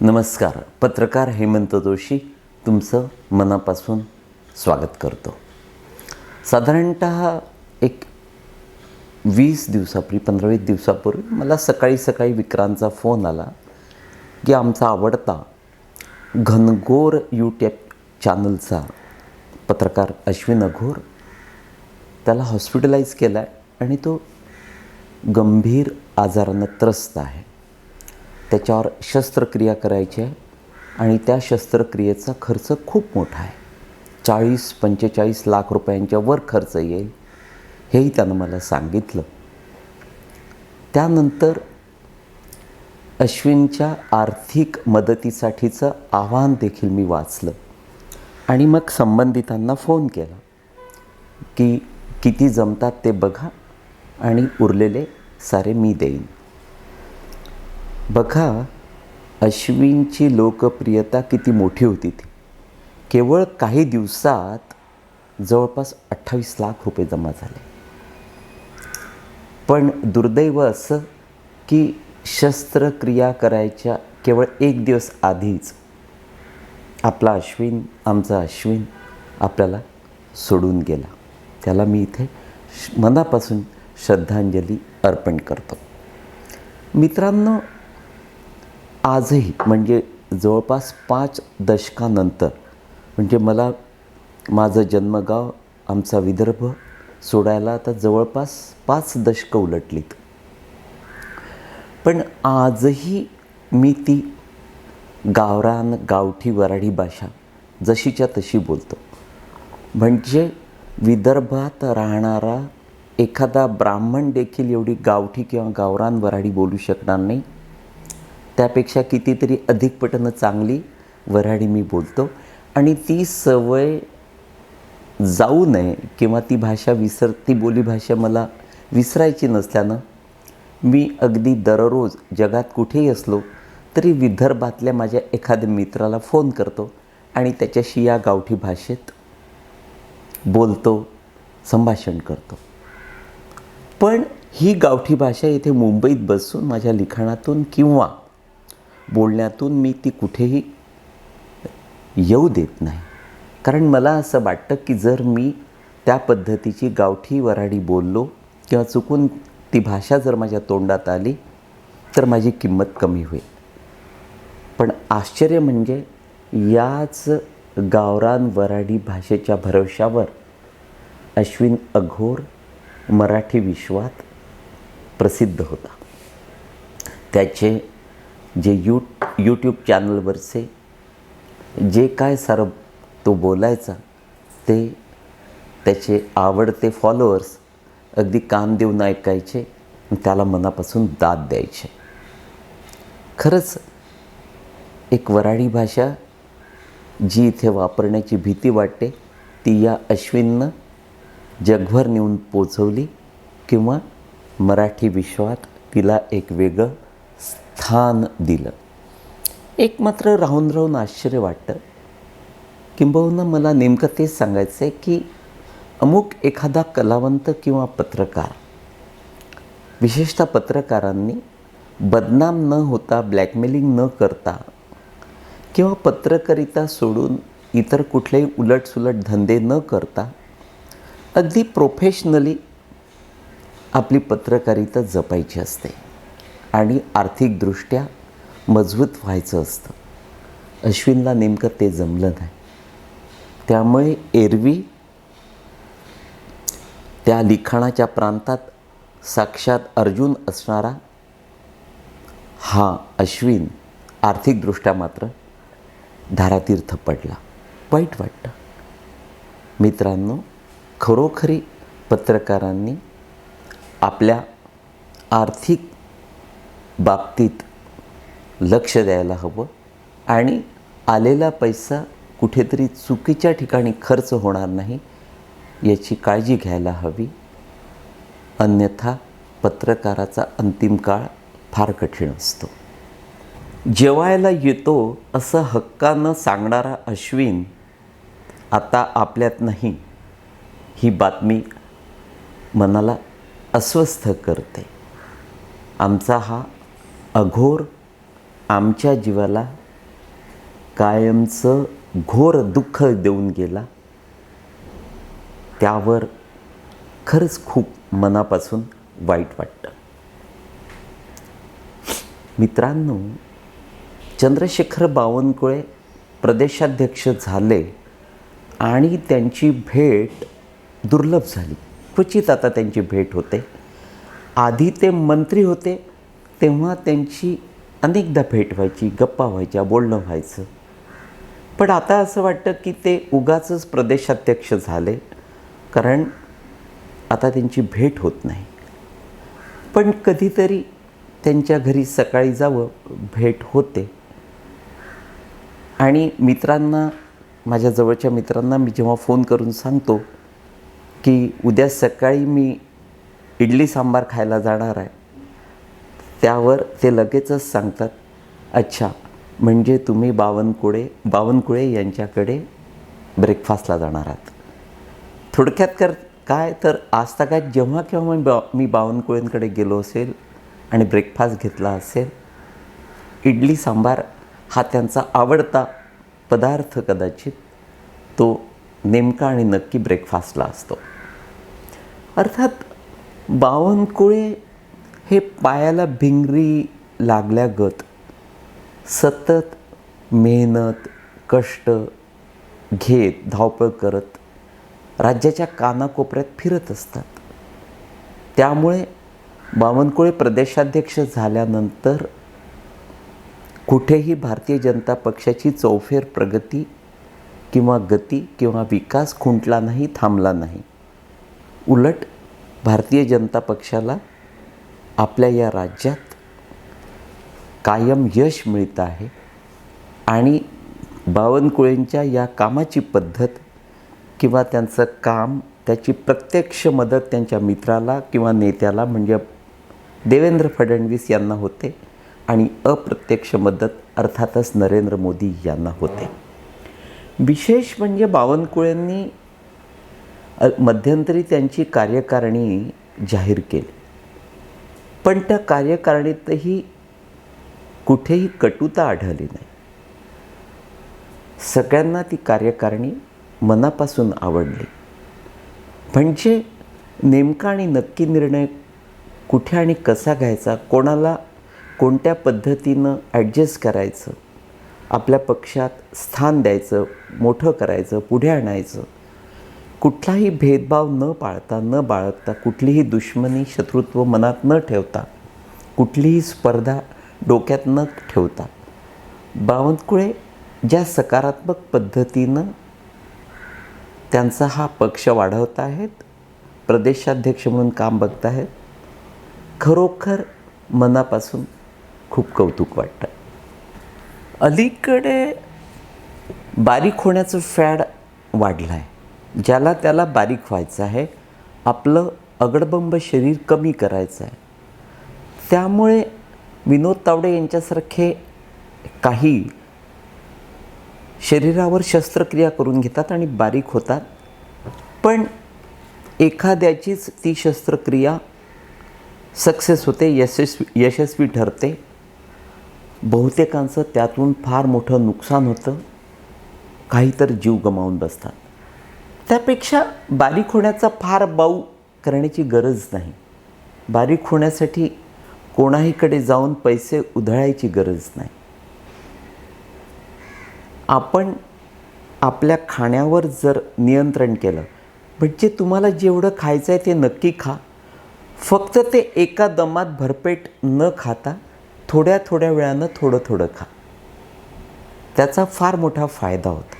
नमस्कार. पत्रकार हेमंत जोशी तुमचं मनापासून स्वागत करतो. साधारणत एक वीस दिवसापूर्वी पंधरा वीस दिवसापूर्वी मला सकाळी सकाळी विक्रांतचा फोन आला की आमचा आवडता घनघोर यूट्यूब चॅनलचा पत्रकार अश्विन अघोर त्याला हॉस्पिटलाइज केला आहे आणि तो गंभीर आजारानं त्रस्त आहे. त्याच्यावर शस्त्रक्रिया करायची आहे. आणि त्या शस्त्रक्रियेचा खर्च खूप मोठा आहे. चाळीस पंचेचाळीस लाख रुपयांच्या वर खर्च येईल हेही त्यानं मला सांगितलं. त्यानंतर अश्विनच्या आर्थिक मदतीसाठीचं आव्हान देखील मी वाचलं. आणि मग संबंधितांना फोन केला की किती जमतात ते बघा आणि उरलेले सारे मी देईन. बघा अश्विनची लोकप्रियता किती मोठी होती ती. केवळ काही दिवसात जवळपास अठ्ठावीस लाख रुपये जमा झाले. पण दुर्दैव असं की शस्त्रक्रिया करायच्या केवळ एक दिवस आधीच आपला अश्विन आमचा अश्विन आपल्याला सोडून गेला. त्याला मी इथे श- मनापासून श्रद्धांजली अर्पण करतो. मित्रांनो आजही म्हणजे जवळपास पाच दशकानंतर म्हणजे मला माझं जन्मगाव आमचा विदर्भ सोडायला आता जवळपास पाच दशकं उलटलीत. पण आजही मी ती गावरान गावठी वराडी भाषा जशीच्या तशी बोलतो. म्हणजे विदर्भात राहणारा एखादा ब्राह्मण देखील एवढी गावठी किंवा गावरान वराडी बोलू शकणार नाही. त्यापेक्षा कितीतरी अधिक पटनं चांगली वऱ्हाडी मी बोलतो. आणि ती सवय जाऊ नये किंवा ती भाषा विसर ती बोलीभाषा मला विसरायची नसल्यानं मी अगदी दररोज जगात कुठेही असलो तरी विदर्भातल्या माझ्या एखाद्या मित्राला फोन करतो आणि त्याच्याशी या गावठी भाषेत बोलतो संभाषण करतो. पण ही गावठी भाषा इथे मुंबईत बसून माझ्या लिखाणातून किंवा बोलण्यातून मी ती कुठेही येऊ देत नाही. कारण मला असं वाटतं की जर मी त्या पद्धतीची गावठी वराडी बोललो किंवा चुकून ती भाषा जर माझ्या तोंडात आली तर माझी किंमत कमी होईल. पण आश्चर्य म्हणजे याच गावरान वराडी भाषेच्या भरवशावर अश्विन अघोर मराठी विश्वात प्रसिद्ध होता. त्याचे जे यू यूट्यूब चॅनलवरचे जे काय सारं तो बोलायचा ते त्याचे आवडते फॉलोअर्स अगदी कान देऊन ऐकायचे त्याला मनापासून दाद द्यायचे. खरंच एक वराडी भाषा जी इथे वापरण्याची भीती वाटते ती या अश्विननं जगभर नेऊन पोचवली किंवा मराठी विश्वात तिला एक वेगळं स्थान दिलं. एक मात्र राहून राहून आश्चर्य वाटतं. किंबहुना मला नेमकं तेच सांगायचं आहे की अमुक एखादा कलावंत किंवा पत्रकार विशेषतः पत्रकारांनी बदनाम न होता ब्लॅकमेलिंग न करता किंवा पत्रकारिता सोडून इतर कुठलेही उलटसुलट धंदे न करता अगदी प्रोफेशनली आपली पत्रकारिता जपायची असते. आणि आर्थिकदृष्ट्या मजबूत व्हायचं असतं. अश्विनला नेमकं ते जमलं नाही. त्यामुळे एरवी त्या लिखाणाच्या प्रांतात साक्षात अर्जुन असणारा हा अश्विन आर्थिकदृष्ट्या मात्र धारातीर्थ पडला. वाईट वाटतं. मित्रांनो खरोखरी पत्रकारांनी आपल्या आर्थिक बाबतीत लक्ष द्यायला हवं आणि आलेला पैसा कुठेतरी चुकीच्या ठिकाणी खर्च होणार नाही याची काळजी घ्यायला हवी. अन्यथा पत्रकाराचा अंतिम काळ फार कठीण असतो. जेवायला येतो असं हक्कानं सांगणारा अश्विन आता आपल्यात नाही. ही बातमी मनाला अस्वस्थ करते. आमचा हा अघोर आमच्या जीवाला कायमचं घोर दुःख देऊन गेला. त्यावर खरंच खूप मनापासून वाईट वाटतं. मित्रांनो चंद्रशेखर बावनकुळे प्रदेशाध्यक्ष झाले आणि त्यांची भेट दुर्लभ झाली. क्वचित आता त्यांची भेट होते. आधी ते मंत्री होते तेव्हा त्यांची अनेकदा भेट व्हायची गप्पा व्हायच्या बोलणं व्हायचं. पण आता असं वाटतं की ते उगाचंच प्रदेशाध्यक्ष झाले कारण आता त्यांची भेट होत नाही. पण कधीतरी त्यांच्या घरी सकाळी जावं भेट होते. आणि मित्रांना माझ्या जवळच्या मित्रांना मी जेव्हा फोन करून सांगतो की उद्या सकाळी मी इडली सांबार खायला जाणार आहे त्यावर ते लगेचच सांगतात अच्छा म्हणजे तुम्ही बावनकुळे बावनकुळे यांच्याकडे ब्रेकफास्टला जाणार आहात. थोडक्यात कर काय तर आजतागात जेव्हा केव्हा मी बा मी बावनकुळेंकडे गेलो असेल आणि ब्रेकफास्ट घेतला असेल इडली सांबार हा त्यांचा आवडता पदार्थ कदाचित तो नेमका आणि नक्की ब्रेकफास्टला असतो. अर्थात बावनकुळे हे पायाला भिंगरी लागल्यागत सतत मेहनत कष्ट घेत धावपळ करत राज्याच्या कानाकोपऱ्यात फिरत असतात. त्यामुळे बावनकुळे प्रदेशाध्यक्ष झाल्यानंतर कुठेही भारतीय जनता पक्षाची चौफेर प्रगती किंवा गती किंवा विकास खुंटला नाही थांबला नाही. उलट भारतीय जनता पक्षाला आपल्या या राज्यात कायम यश मिळतं आहे आणि बावनकुळेंच्या या कामाची पद्धत किंवा त्यांचं काम त्याची प्रत्यक्ष मदत त्यांच्या मित्राला किंवा नेत्याला म्हणजे देवेंद्र फडणवीस यांना होते आणि अप्रत्यक्ष मदत अर्थातच नरेंद्र मोदी यांना होते. विशेष म्हणजे बावनकुळेंनी मध्यंतरी त्यांची कार्यकारिणी जाहीर केली. पण त्या कार्यकारणीतही कुठेही कटुता आढळली नाही. सगळ्यांना ती कार्यकारणी मनापासून आवडली. म्हणजे नेमका आणि नक्की निर्णय कुठे आणि कसा घ्यायचा कोणाला कोणत्या पद्धतीनं ॲडजस्ट करायचं आपल्या पक्षात स्थान द्यायचं मोठं करायचं पुढे आणायचं कुठलाही भेदभाव न पाळता न बाळगता कुठलीही दुश्मनी शत्रुत्व मनात न ठेवता कुठलीही स्पर्धा डोक्यात न ठेवता बावनकुळे ज्या सकारात्मक पद्धतीनं त्यांचा हा पक्ष वाढवत आहेत प्रदेशाध्यक्ष म्हणून काम बघत आहेत खरोखर मनापासून खूप कौतुक वाटतं. अलीकडे बारीक होण्याचं फॅड वाढलं आहे ज्याला त्याला बारीक व्हायचं आहे आपलं अगडबंब शरीर कमी करायचं आहे. त्यामुळे विनोद तावडे यांच्यासारखे काही शरीरावर शस्त्रक्रिया करून घेतात आणि बारीक होतात. पण एखाद्याचीच ती शस्त्रक्रिया सक्सेस होते यशस्वी यशस्वी ठरते. बहुतेकांचं त्यातून फार मोठं नुकसान होतं. काही तर जीव गमावून बसतात. त्यापेक्षा बारीक होण्याचा फार बाऊ करण्याची गरज नाही. बारीक होण्यासाठी कोणाहीकडे जाऊन पैसे उधळायची गरज नाही. आपण आपल्या खाण्यावर जर नियंत्रण केलं म्हणजे तुम्हाला जेवढं खायचं आहे ते नक्की खा. फक्त ते एका दमात भरपेट न खाता थोड्या थोड्या वेळानं थोडं थोडं खा. त्याचा फार मोठा फायदा होतो.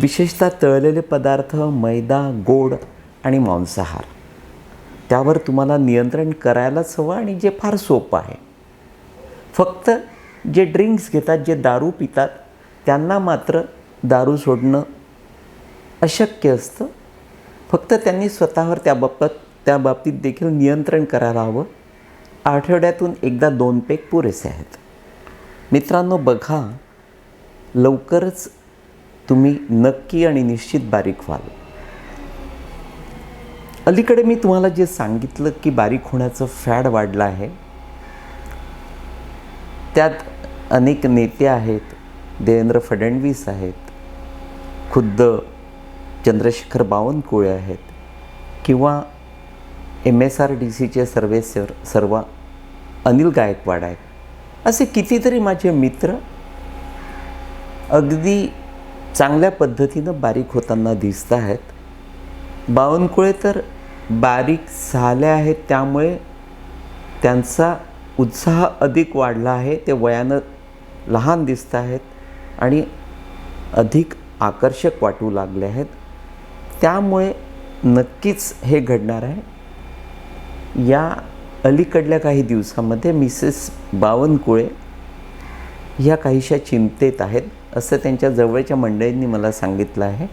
विशेषतः तळलेले पदार्थ मैदा गोड आणि मांसाहार. त्यावर तुम्हाला नियंत्रण करायलाच हवं आणि जे फार सोपं आहे. फक्त जे ड्रिंक्स घेतात जे दारू पितात त्यांना मात्र दारू सोडणं अशक्य असतं. फक्त त्यांनी स्वतःवर त्या बाबत त्या बाबतीत देखील नियंत्रण करायला हवं. आठवड्यातून एकदा दोन पेक पुरेसे आहेत. मित्रांनो बघा लवकरच तुम्ही नक्की आणि निश्चित बारीक व्हाल. अलीकडे मी तुम्हाला जे सांगितलं की बारीक होण्याचं फॅड वाढलं आहे त्यात अनेक नेते आहेत देवेंद्र फडणवीस आहेत खुद्द चंद्रशेखर बावनकुळे आहेत किंवा एम एस आर डी सीचे सर्वेसर सर्व अनिल गायकवाड आहेत. असे कितीतरी माझे मित्र अगदी चांगल्या पद्धतीनं बारीक होताना दिसत आहेत. बावनकुळे तर बारीक झाले आहेत त्यामुळे त्यांचा उत्साह अधिक वाढला आहे. ते वयानं लहान दिसत आहेत आणि अधिक आकर्षक वाटू लागले आहेत. त्यामुळे नक्कीच हे घडणार आहे. या अलीकडल्या काही दिवसामध्ये मिसेस बावनकुळे ह्या काहीशा चिंतेत आहेत. असं त्यांच्या जवळच्या मंडळींनी मला सांगितलं आहे.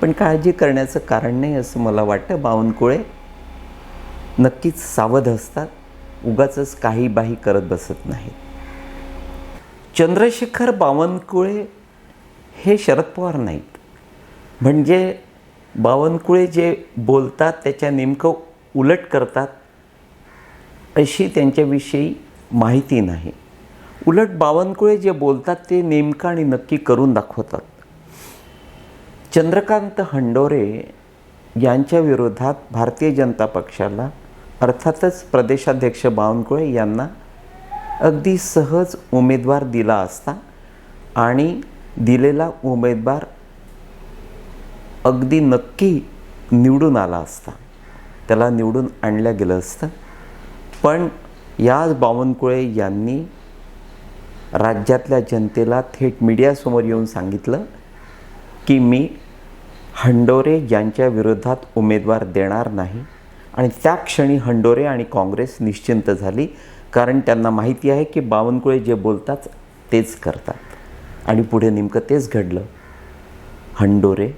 पण काळजी करण्याचं कारण नाही असं मला वाटतं. बावनकुळे नक्कीच सावध असतात. उगाच काही बाही करत बसत नाहीत. चंद्रशेखर बावनकुळे हे शरद पवार नाहीत. म्हणजे बावनकुळे जे बोलतात त्याच्या नेमकं उलट करतात अशी त्यांच्याविषयी माहिती नाही. उलट बावनकुळे जे बोलतात ते नेमकं आणि नक्की करून दाखवतात. चंद्रकांत हंडोरे यांच्या विरोधात भारतीय जनता पक्षाला अर्थातच प्रदेशाध्यक्ष बावनकुळे यांना अगदी सहज उमेदवार दिला असता आणि दिलेला उमेदवार अगदी नक्की निवडून आला असता. त्याला निवडून आणलं गेलं असतं. पण याच बावनकुळे यांनी राज्यातल्या जनतेला थेट मीडियासमोर येऊन सांगितलं की मी हंडोरे यांच्या विरोधात उमेदवार देणार नाही. आणि त्या क्षणी हंडोरे आणि काँग्रेस निश्चिंत झाली कारण त्यांना माहिती आहे की बावनकुळे जे बोलतात तेच करतात. आणि पुढे नेमकं तेच घडलं. हंडोरे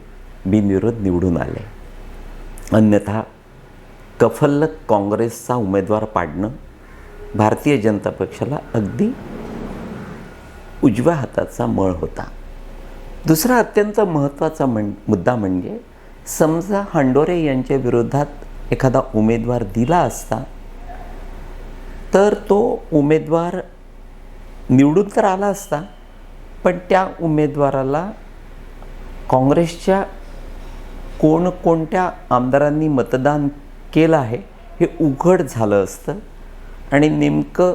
बिनविरोध निवडून आले. अन्यथा कफल्लक काँग्रेसचा उमेदवार पाडणं भारतीय जनता पक्षाला अगदी उजव्या हाताचा मळ होता. दुसरा अत्यंत महत्त्वाचा म्हण मुद्दा म्हणजे समजा हंडोरे यांच्या विरोधात एखादा उमेदवार दिला असता तर तो उमेदवार निवडून तर आला असता पण त्या उमेदवाराला काँग्रेसच्या कोणकोणत्या आमदारांनी मतदान केलं आहे हे उघड झालं असतं आणि नेमकं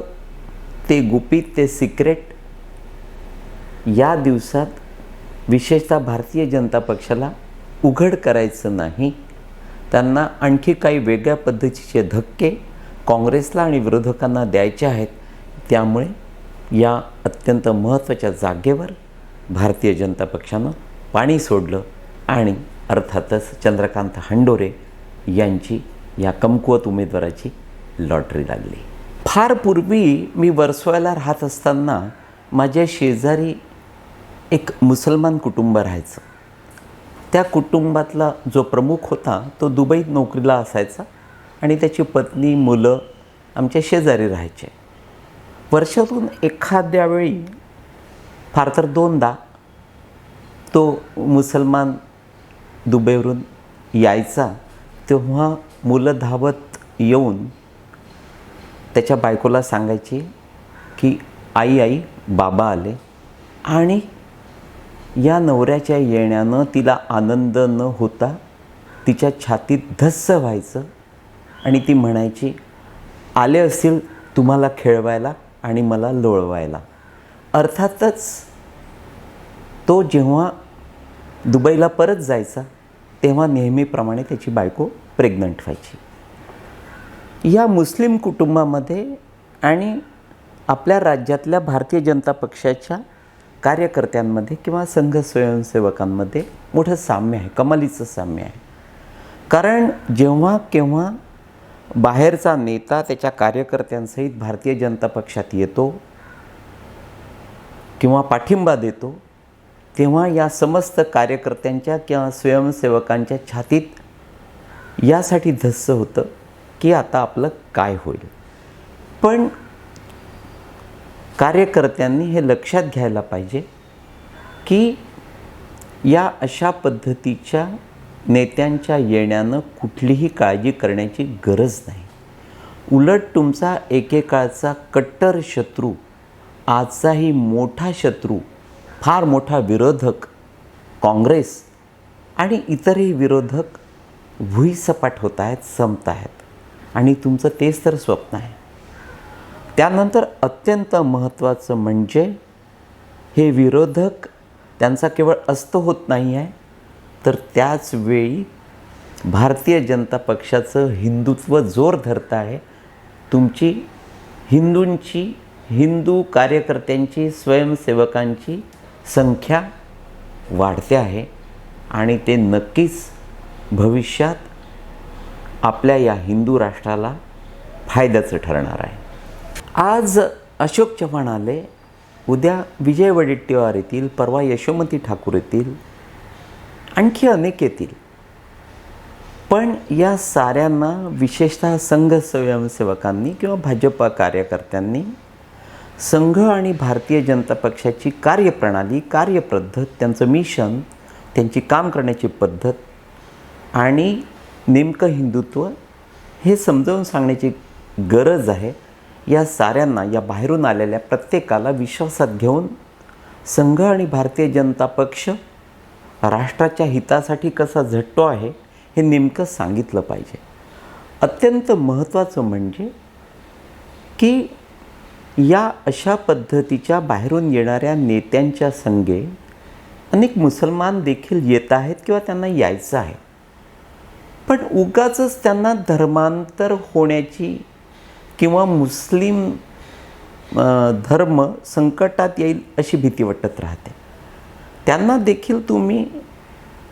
ते गुपित ते सिक्रेट या दिवसात विशेषतः भारतीय जनता पक्षाला उघड करायचं नाही. त्यांना आणखी काही वेगळ्या पद्धतीचे धक्के काँग्रेसला आणि विरोधकांना द्यायचे आहेत. त्यामुळे या अत्यंत महत्त्वाच्या जागेवर भारतीय जनता पक्षानं पाणी सोडलं आणि अर्थातच चंद्रकांत हंडोरे यांची या कमकुवत उमेदवाराची लॉटरी लागली. फार पूर्वी मी वर्सोव्याला राहत असताना माझ्या शेजारी एक मुसलमान कुटुंब राहायचं. त्या कुटुंबातला जो प्रमुख होता तो दुबईत नोकरीला असायचा आणि त्याची पत्नी मुलं आमच्या शेजारी राहायचे. वर्षातून एखाद्या वेळी फार तर दोनदा तो मुसलमान दुबईवरून यायचा. तेव्हा मुलं धावत येऊन त्याच्या बायकोला सांगायची की आई आई बाबा आले. आणि या नवऱ्याच्या येण्यानं तिला आनंद न होता तिच्या छातीत धस्स व्हायचं आणि ती म्हणायची आले असतील तुम्हाला खेळवायला आणि मला लोळवायला. अर्थातच तो जेव्हा दुबईला परत जायचा तेव्हा नेहमीप्रमाणे त्याची बायको प्रेग्नंट व्हायची. या मुस्लिम कुटुंबामध्ये आणि आपल्या राज्यातल्या भारतीय जनता पक्षाच्या कार्यकर्त्यांमध्ये किंवा संघ स्वयंसेवकांमध्ये मोठं साम्य आहे कमालीचं साम्य आहे. कारण जेव्हा केव्हा बाहेरचा नेता त्याच्या कार्यकर्त्यांसहित भारतीय जनता पक्षात येतो किंवा पाठिंबा देतो तेव्हा या समस्त कार्यकर्त्यांच्या किंवा स्वयंसेवकांच्या छातीत यासाठी धस्स होतं की आता आपलं काय होईल. पण कार्यकर्त्यांनी हे लक्षात घ्यायला पाहिजे की या अशा पद्धतीच्या नेत्यांच्या येण्यानं कुठलीही काळजी करण्याची गरज नाही. उलट तुमचा एकेकाळचा कट्टर शत्रू आजचाही मोठा शत्रू फार मोठा विरोधक काँग्रेस आणि इतरही विरोधक भुईसपाट होत आहेत संपत आहेत. आणि तुमचं तेच तर स्वप्न आहे. त्यानंतर अत्यंत महत्त्वाचं म्हणजे हे विरोधक त्यांचा केवळ अस्त होत नाही आहे तर त्याचवेळी भारतीय जनता पक्षाचं हिंदुत्व जोर धरत आहे. तुमची हिंदूंची हिंदू कार्यकर्त्यांची स्वयंसेवकांची संख्या वाढते आहे आणि ते नक्कीच भविष्यात आपल्या या हिंदू राष्ट्राला फायद्याचं ठरणार आहे. आज अशोक चव्हाण आले. उद्या विजय वडेट्टीवार येतील परवा यशोमती ठाकूर येतील आणखी अनेक येतील. पण या साऱ्यांना विशेषतः संघ स्वयंसेवकांनी किंवा भाजपा कार्यकर्त्यांनी संघ आणि भारतीय जनता पक्षाची कार्यप्रणाली कार्यपद्धत त्यांचं मिशन त्यांची काम करण्याची पद्धत आणि नेमकं हिंदुत्व हे समजावून सांगण्याची गरज आहे. या साऱ्यांना या बाहेरून आलेल्या प्रत्येकाला विश्वासात घेऊन संघ आणि भारतीय जनता पक्ष राष्ट्राच्या हितासाठी कसा झटतो आहे हे नेमकं सांगितलं पाहिजे. अत्यंत महत्त्वाचं म्हणजे की या अशा पद्धतीच्या बाहेरून येणाऱ्या नेत्यांच्या संगे अनेक मुसलमान देखील येत आहेत किंवा त्यांना यायचं आहे. पण उगाचच त्यांना धर्मांतर होण्याची किंवा मुस्लिम धर्म संकटात येईल अशी भीती वाटत राहते. त्यांना देखील तुम्ही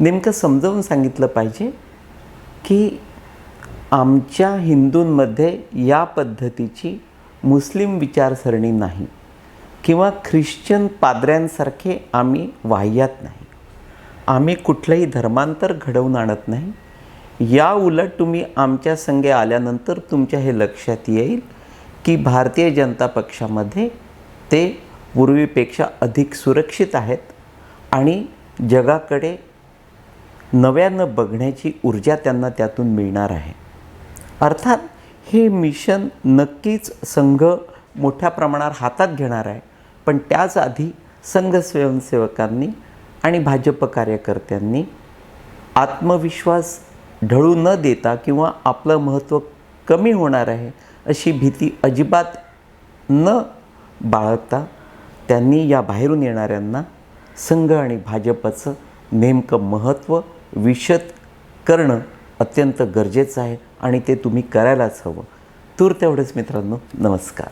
नेमकं समजावून सांगितलं पाहिजे की आमच्या हिंदूंमध्ये या पद्धतीची मुस्लिम विचारसरणी नाही किंवा ख्रिश्चन पाद्र्यांसारखे आम्ही वाह्यात नाही. आम्ही कुठलंही धर्मांतर घडवून आणत नाही. या उलट तुम्ही आमच्या संगे आल्यानंतर तुमच्या हे लक्षात येईल की भारतीय जनता पक्षामध्ये ते पूर्वीपेक्षा अधिक सुरक्षित आहेत आणि जगाकडे नव्यानं बघण्याची ऊर्जा त्यांना त्यातून मिळणार आहे. अर्थात हे मिशन नक्कीच संघ मोठ्या प्रमाणावर हातात घेणार आहे पण त्याच आधी संघ स्वयंसेवकांनी आणि भाजप कार्यकर्त्यांनी आत्मविश्वास ढळू न देता किंवा आपलं महत्त्व कमी होणार आहे अशी भीती अजिबात न बाळगता त्यांनी या बाहेरून येणाऱ्यांना संघ आणि भाजपचं नेमकं महत्त्व विशद करणं अत्यंत गरजेचं आहे आणि ते तुम्ही करायलाच हवं. तूर तेवढंच मित्रांनो. नमस्कार.